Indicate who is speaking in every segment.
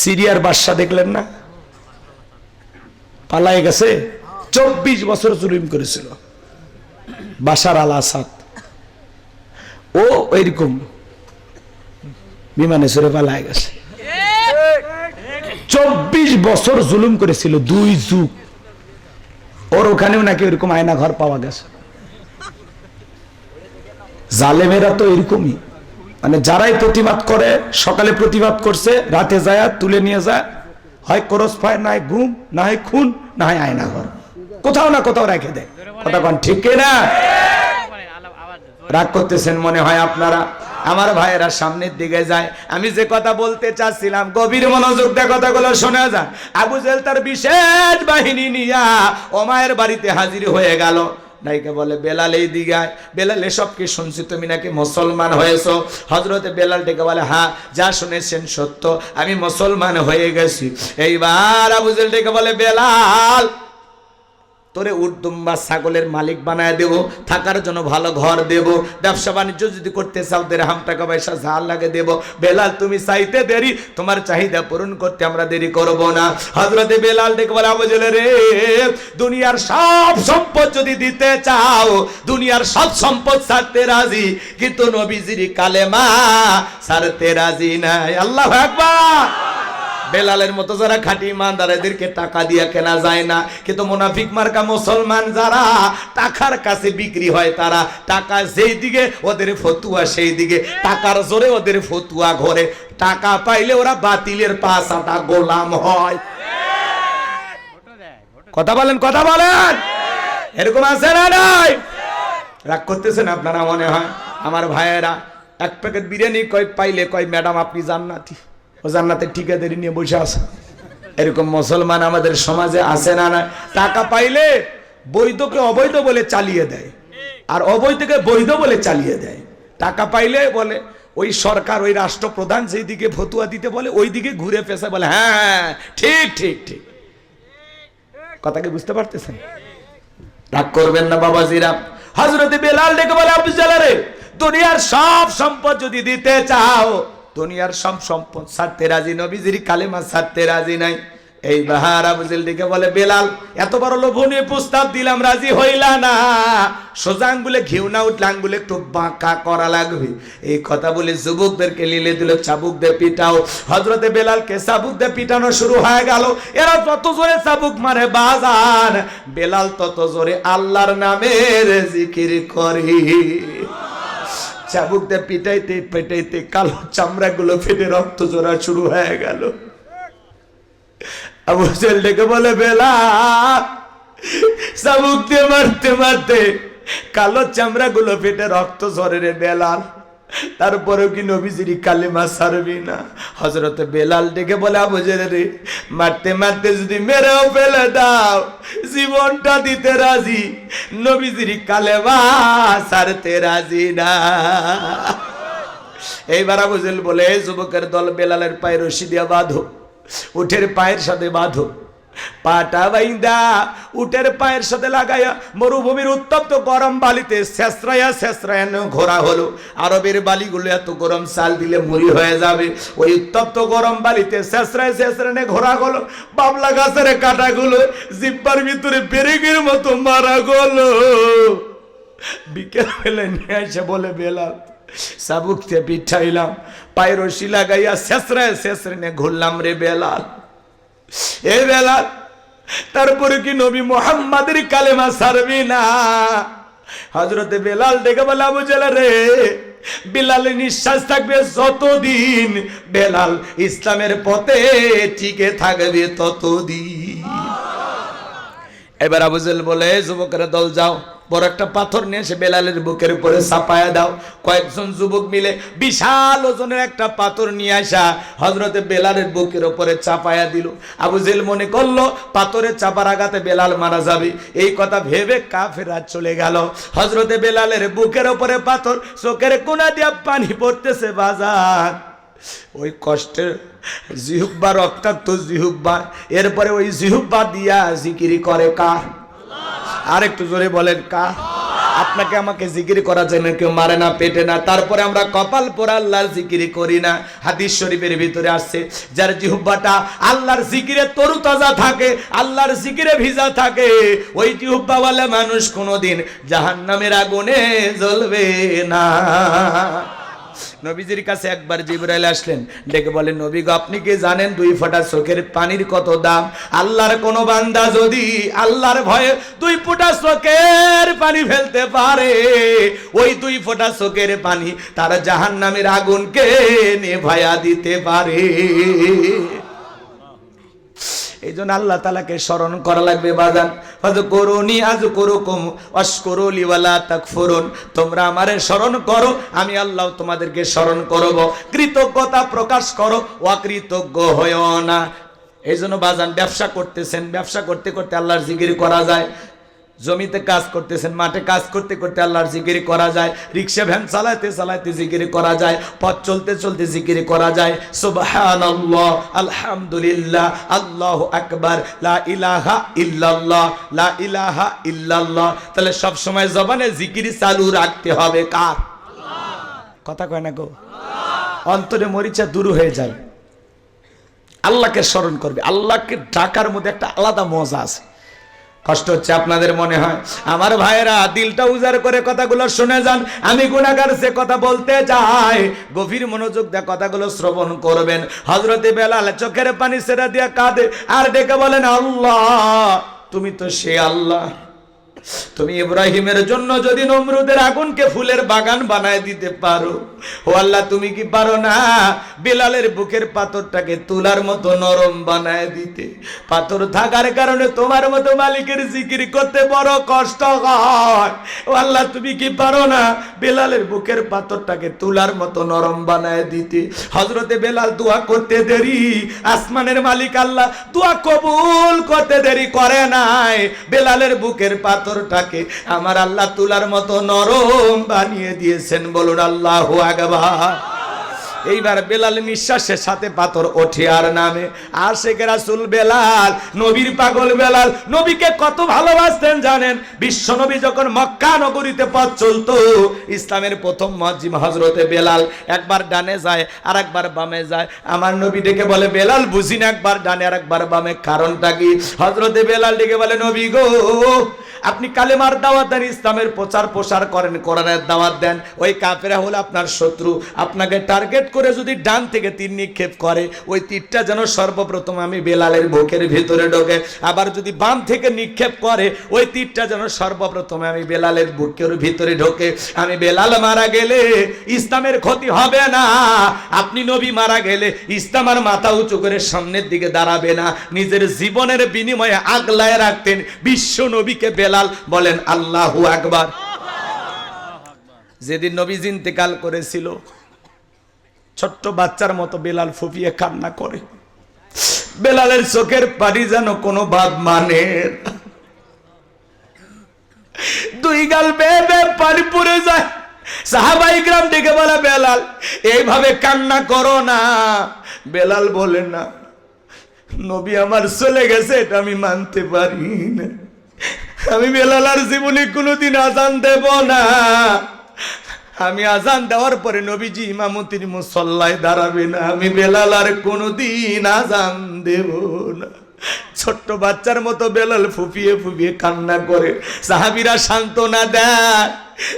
Speaker 1: সিরিয়ার বাদশা দেখলেন না? পালায় গেছে। চব্বিশ বছর জুলুম করেছিল। বাসার আল আসাদ ও ওইরকম বিমানে চড়ে পালায় গেছে। চব্বিশ বছর জুলুম করেছিল দুই যুগ। ওর ওখানেও নাকি ওইরকম আয়না ঘর পাওয়া গেছে। জালেমেরা তো এরকমই। মানে যারাই প্রতিবাদ করে, সকালে প্রতিবাদ করছে, রাতে যায়, তুলে নিয়ে যায়, হয় করস পায় না হয় ঘুম না হয় খুন, না হয় আয়না ঘর কোথাও না কোথাও রেখে দেয়। কথা কন, ঠিক না? রাগ করতেছেন মনে হয় আপনারা? আমার ভাইয়েরা সামনের দিকে যায়। আমি যে কথা বলতে চাচ্ছিলাম, গভীর মনোযোগ দিয়ে কথাগুলো শোনা যায়। আবু জেল তার বিশেষ বাহিনী নিয়া ওমায়ের বাড়িতে হাজির হয়ে গেল। নাইকে বলে, বেলাল এই দিঘায়। বেলাল, এসব কি শুনছি? তুমি নাকি মুসলমান হয়েছ? হজরতে বেলাল ডেকে বলে হ্যাঁ যা শুনেছেন সত্য, আমি মুসলমান হয়ে গেছি। এইবার আবুজেল ডেকে বলে, বেলাল তোরে উর্দুম্বা ছাগলের মালিক বানায় দেব, থাকার জন্য ভালো ঘর দেব, ব্যবসা বাণিজ্য যদি করতে চাও দের হাম টাকা পয়সা ঝাল লাগে দেব। বেলাল, তুমি চাইতে দেরি, তোমার চাহিদা পূরণ করতে আমরা দেরি করব না। হজরতে বেলাল বলে আবজলে রে, দুনিয়ার সব সম্পদ যদি দিতে চাও, দুনিয়ার সব সম্পদ ছাড়তে রাজি, কিন্তু নবীজির কালেমা ছাড়তে রাজি নাই। আল্লাহ একবার বেলালের মতো যারা খাঁটি ইমানদার এদেরকে টাকা দিয়ে কেনা যায় না। কিন্তু মুনাফিক মার্কা মুসলমান যারা, টাকার কাছে বিক্রি হয় তারা। টাকা যেই দিকে, ওদের ফতুয়া সেই দিকে। টাকার জোরে ওদের ফতুয়া ঘরে। টাকা পাইলে ওরা বাতিলের পাশাটা গোলাম হয়। কথা বলেন কথা বলেন। এরকম আছে না নাই? রাগ করতেছেন আপনারা মনে হয়? আমার ভাইয়েরা, এক প্যাকেট বিরিয়ানি কয় পাইলে কয়, ম্যাডাম, আপনি জান্নাতি। ও জান্নাতের ঠিকাদারি নিয়ে বসে আছে। এরকম মুসলমান আমাদের সমাজে আছে না না? টাকা পাইলে বৈধকে অবৈধ বলে চালিয়ে দেয়। আর অবৈধকে বৈধ বলে চালিয়ে দেয়। টাকা পাইলে বলে, ওই সরকার, ওই রাষ্ট্রপ্রধান যেই দিকে ফতুয়া দিতে বলে ওই দিকে ঘুরে পেশা বলে হ্যাঁ ঠিক ঠিক ঠিক। কথা কি বুঝতে পারতেছেন? রাগ করবেন না বাবাজিরা। হজরতে বেলাল ডেকে বলে, আব্দুল দুনিয়ার সব সম্পদ যদি দিতে চাও দুনিয়ার সব সম্পদ ছাড়তে রাজি, নবীজির কালেমা ছাড়তে রাজি নাই। এই বাহার দিকে বলে, বেলাল, এত বড় লোভনীয় প্রস্তাব দিলাম, রাজি হইলা না। সোজা আঙ্গুলে ঘিউ না উঠলে আঙ্গুলে একটু বাঁকা করা লাগবে। এই কথা বলে যুবকদেরকে লিলে দিল চাবুক দিয়ে পিটাও। হজরতে বেলালকে চাবুক দিয়ে পিটানো শুরু হয়ে গেল। এরা তত জোরে চাবুক মারে বাজার বেলাল তত জোরে আল্লাহর নামের জিকির করি। চাবুক দিয়ে পিটাইতে পেটাইতে কালো চামড়া গুলো ফেটে রক্ত জোড়া শুরু হয়ে গেল। আবু জেল ডেকে বলে, বেলা, চাবুক দিয়ে মারতে মারতে কালো চামড়াগুলো ফেটে রক্ত ঝরে রে বেলাল। তারপরেও কি নবীজির কালেমা সারবি না? হজরত বেলাল ডেকে বলে, আবু জেল রে, মারতে মারতে যদি মেরেও ফেলে দাও, জীবনটা দিতে রাজি, নবীজির কালেমা সারতে রাজি না। এইবার আবু জেল বলে যুবকের দল বেলালের পায়ে রশি দিয়া বাঁধো, উঠের পায়ের সাথে বাঁধো পাটা বাইন্দা, উটের পায়ের সাথে লাগাইয়া মরুভূমির উত্তপ্ত গরম বালিতে শেষরাইয়া শেষরাইয়া ঘোরা হলো। আরবের বালিগুলো এত গরম, চাল দিলে মুড়ি হয়ে যাবে। ওই উত্তপ্ত গরম বালিতে শেষরায় শেষরানে ঘোরা হলো। বাবলা গাছের কাটাগুলো জিব্বার ভিতরে পেরেকের মতো মারা গেলো। বিকেল বেলা নিয়ে এসে বলে বেলাল, সাবুক দিয়ে পিঠাইলাম। পায়ের রশি লাগাইয়া শেষরায় শেষরানে ঘুরলাম রে বেলাল। এ বেলাল তারপরে কি নবী মোহাম্মদের কালেমা সারবি না? হজরতে বেলাল ডেকে বলে, আবু রে, বেলালের নিঃশ্বাস থাকবে যতদিন, বেলাল ইসলামের পথে টিকে থাকবে ততদিন। এবার আবুজেল বলে যুবকেরা, দল যাও। বড় একটা পাথর নিয়ে এসে বেলালের বুকের উপরে চাপায়া দাও। কয়েকজন যুবক মিলে বিশাল ওজনের একটা পাথর নিয়ে আসা হজরতে বেলালের বুকের উপরে চাপায়া দিল। আবুজেল মনে করল, পাথরে চাপার আঘাতে বেলাল মারা যাবে। এই কথা ভেবে কাফেরা চলে গেল। হজরতে বেলালের বুকের উপরে পাথর, চোখের কোনা দিয়া পানি পড়তেছে বাজার। ওই কষ্টের জিহুব্বা রক্তাক্ত জিহুব্বা এরপরে ওই জিহুব্বা দিয়া জিকিরি করে কা আর জোরে বলেন, কা, আপনাকে আমাকে জিকির করা যায় না, কেউ মারে না, পেটে না। তারপরে আমরা কপাল আল্লাহর জিকিরি করি না। হাদিস শরীফের ভিতরে আসছে, যার জিহুব্বাটা আল্লাহর জিকিরে তরুতাজা থাকে, আল্লাহর জিকিরে ভিজা থাকে। ওই জিহুব্বাওয়ালা মানুষ কোনোদিন জাহান্নামের আগুনে জ্বলবে না। নবীজির কাছে একবার জিবরাইল আসলেন, ডেকে বলেন নবী গো, আপনি কি জানেন দুই ফোঁটা চোখের পানির কত দাম? আল্লাহর কোনো বান্দা যদি আল্লাহর ভয়ে দুই ফোঁটা চোখের পানি ফেলতে পারে, ওই দুই ফোঁটা চোখের পানি তার জাহান্নামের আগুনকে নেভায়া দিতে পারে। এই জন্য আল্লাহ তালাকে স্মরণ করা লাগবে, বাজান। করুনি আজ করো কম তাক ফোরন তোমরা আমারে স্মরণ করো, আমি আল্লাহ তোমাদেরকে স্মরণ করব। কৃতজ্ঞতা প্রকাশ করো, অকৃতজ্ঞ হয়েও না। এই জন্য বাজান, ব্যবসা করতেছেন, ব্যবসা করতে করতে আল্লাহর জিগির করা যায়। জমিতে কাজ করতেছেন, মাঠে কাজ করতে করতে আল্লাহর জিকির করা যায়, রিক্সা ভ্যান চালাতে চালাতে জিকির করা যায়, পথ চলতে চলতে জিকির করা যায়। সুবহানাল্লাহ, আলহামদুলিল্লাহ, আল্লাহু আকবার, লা ইলাহা ইল্লাল্লাহ, লা ইলাহা ইল্লাল্লাহ। তাহলে সব সময় জবানে জিকির চালু রাখতে হবে কার? কথা কয় না গো? অন্তরে মরিচা দূর হয়ে যায়। আল্লাহকে স্মরণ করবে। আল্লাহকে ডাকার মধ্যে একটা আলাদা মজা আছে। কষ্ট হচ্ছে আপনাদের মনে হয়? আমার ভাইয়েরা, দিলটা উজাড় করে কথাগুলো শুনে যান। আমি গুণাগার সে কথা বলতে চাই। গভীর মনোযোগ দিয়ে কথাগুলো শ্রবণ করবেন। হজরতে বেলাল চোখের পানি সেরা দিয়ে কাঁদে। আর ডেকে বলেন, আল্লাহ, তুমি তো সে আল্লাহ। তুমি ইব্রাহিমের জন্য যদি নমরুদের আগুনকে ফুলের বাগান বানায় দিতে পারো। ও আল্লাহ, তুমি কি পারো না বেলালের বুকের পাথরটাকে তুলার মতো নরম বানায় দিতে? পাথর থাকার কারণে তোমার মতো মালিকের জিকির করতে বড় কষ্ট হয়। ও আল্লাহ, তুমি কি পারো না বেলালের বুকের পাথরটাকে তুলার মতো নরম বানায় দিতে? হজরতে বেলাল দোয়া করতে দেরি, আসমানের মালিক আল্লাহ দোয়া কবুল করতে দেরি করে নাই। বেলালের বুকের পাথরটাকে আমার আল্লাহ তুলার মতো নরম বানিয়ে দিয়েছেন। বলুন আল্লাহ আকবার। এইবার বেলাল নিঃশ্বাসের সাথে পাথর ওঠে আর নামে। আর শেখ রাসুল বেলাল, নবীর পাগল বেলাল, নবীকে কত ভালোবাসতেন জানেন? বিশ্ব নবী যখন মক্কা নগরীতে পথ চলতো, ইসলামের প্রথম মসজিদ হজরতে বেলাল একবার ডানে যায় আর একবার বামে যায়। আমার নবী ডেকে বলে, বেলাল, বুঝি না একবার ডানে আর একবার বামে, কারণটা কি? হজরতে বেলাল ডেকে বলে, নবী গো, আপনি কালেমার দাওয়াত দেন, ইসলামের প্রচার প্রসার করেন, কোরআনের দাওয়াত দেন। ওই কাফেরা হলো আপনার শত্রু। আপনাকে টার্গেট করে যদি ডান থেকে তীর নিক্ষেপ করে, ওই তীরটা যেন সর্বপ্রথম আমি বেলালের বুকের ভিতরে ঢোকে। আবার যদি বাম থেকে নিক্ষেপ করে, ওই তীরটা যেন সর্বপ্রথম আমি বেলালের বুকের ভিতরে ঢোকে। আমি বেলাল মারা গেলে ইসলামের ক্ষতি হবে না। আপনি নবী মারা গেলে ইসলাম আর মাথা উঁচু করে সামনের দিকে দাঁড়াবে না। নিজের জীবনের বিনিময়ে আগলায় রাখতেন বিশ্ব নবীকে বেলাল বলেন, আল্লাহু আকবার। যেদিন নবী ইন্তেকাল করেছিল ছোট্ট বাচ্চার মতো বেলাল ফুপিয়ে কান্না করে। বেলালের চোখের পানি যেন কোনো বাদ মানে দুই গাল বেয়ে বেয়ে পানি পড়ে যায়। সাহাবাই গ্রাম ডেকে বলে, বেলাল, এইভাবে কান্না করো না। বেলাল বলে, না, নবী আমার চলে গেছে, এটা আমি মানতে পারি না। আমি বেলাল আর জীবনে কোনোদিন আজান দেব না। আমি আজান দেওয়ার পরে নবীজি ইমামতির মুসল্লায় দাঁড়াবে না আমি বেলাল আর কোনোদিন আজান দেব না। ছোট্ট বাচ্চার মতো বেলাল ফুপিয়ে ফুপিয়ে কান্না করে। সাহাবিরা সান্ত্বনা দেয়।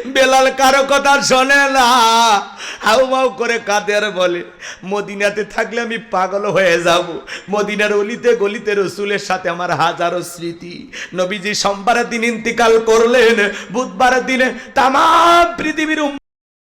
Speaker 1: বেলাল কারও কথা শোনে না। হাউ মাউ করে কাদের বলে, মদিনাতে থাকলে আমি পাগল হয়ে যাব। মদিনার অলিতে গলিতে রসুলের সাথে আমার হাজারো স্মৃতি। নবীজি সোমবারের দিন ইন্তিকাল করলেন। বুধবারের দিনে তামাম পৃথিবীর